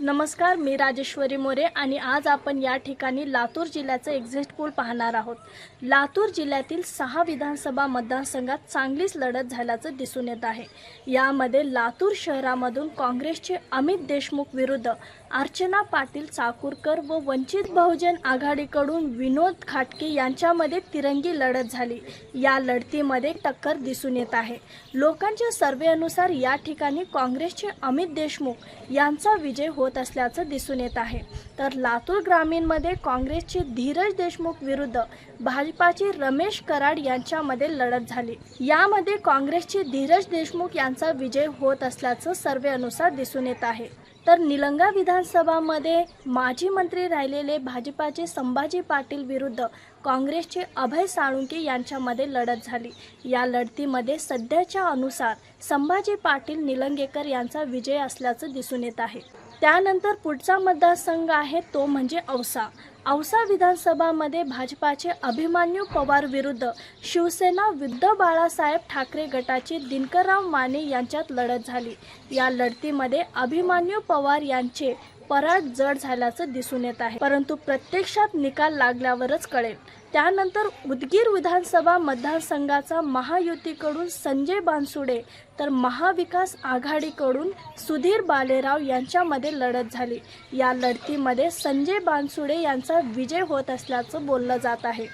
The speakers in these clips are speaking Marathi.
नमस्कार मी राजेश्वरी मोरे आणि आज आपण या ठिकाणी लातूर जिल्ह्याचं एक्झिट पोल पाहणार आहोत. लातूर जिल्ह्यातील सहा विधानसभा मतदारसंघात चांगलीच लढत झाल्याचं दिसून येत आहे. यामध्ये लातूर शहरामधून काँग्रेसचे अमित देशमुख विरुद्ध अर्चना पाटील चाकूरकर व वंचित बहुजन आघाडीकडून विनोद खाटके यांच्यामध्ये तिरंगी लढत झाली. या लढतीमध्ये टक्कर दिसून येत आहे. लोकांच्या सर्वेनुसार या ठिकाणी काँग्रेसचे अमित देशमुख यांचा विजय होत असल्याचं दिसून येत आहे. तर लातूर ग्रामीणमध्ये काँग्रेसचे धीरज देशमुख विरुद्ध भाजपाचे रमेश कराड यांच्यामध्ये लढत झाली. यामध्ये काँग्रेसचे धीरज देशमुख यांचा विजय होत असल्याचं सर्वेनुसार दिसून येत आहे. तर निलंगा विधानसभामध्ये माजी मंत्री राहिलेले भाजपाचे संभाजी पाटील विरुद्ध काँग्रेसचे अभय साळुंके यांच्यामध्ये लढत झाली. या लढतीमध्ये सध्याच्या अनुसार संभाजी पाटील निलंगेकर यांचा विजय असल्याचं दिसून येत आहे. त्यानंतर पुढचा मतदारसंघ आहे तो म्हणजे औसा. औसा विधानसभामध्ये भाजपाचे अभिमान्यू पवार विरुद्ध शिवसेना विद्ध बाळासाहेब ठाकरे गटाचे दिनकरराव माने यांच्यात लढत झाली. या लढतीमध्ये अभिमान्यू पवार यांचे पराड जड झाल्याचं दिसून येत आहे. परंतु प्रत्यक्षात निकाल लागल्यावरच कळेल. त्यानंतर उदगीर विधानसभा मतदारसंघाचा महायुतीकडून संजय बानसुडे तर महाविकास आघाडीकडून सुधीर बालेराव यांच्यामध्ये लढत झाली. या लढतीमध्ये संजय बानसुडे यांचा विजय होत असल्याचं बोललं जात आहे.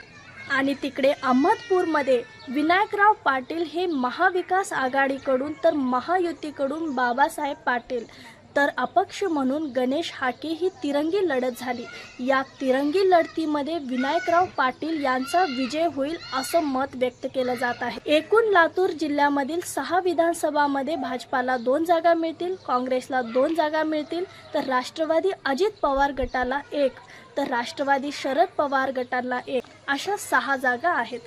आणि तिकडे अहमदपूरमध्ये विनायकराव पाटील हे महाविकास आघाडीकडून तर महायुतीकडून बाबासाहेब पाटील तर अपक्ष म्हणून गणेश हाके ही तिरंगी लढत झाली. या तिरंगी लढतीमध्ये विनायकराव पाटील यांचा विजय होईल असं मत व्यक्त केलं जात आहे. एकूण लातूर जिल्ह्यामधील सहा विधानसभामध्ये भाजपाला दोन जागा मिळतील काँग्रेसला दोन जागा मिळतील तर राष्ट्रवादी अजित पवार गटाला एक तर राष्ट्रवादी शरद पवार गटाला एक. अशा सहा जागा आहेत.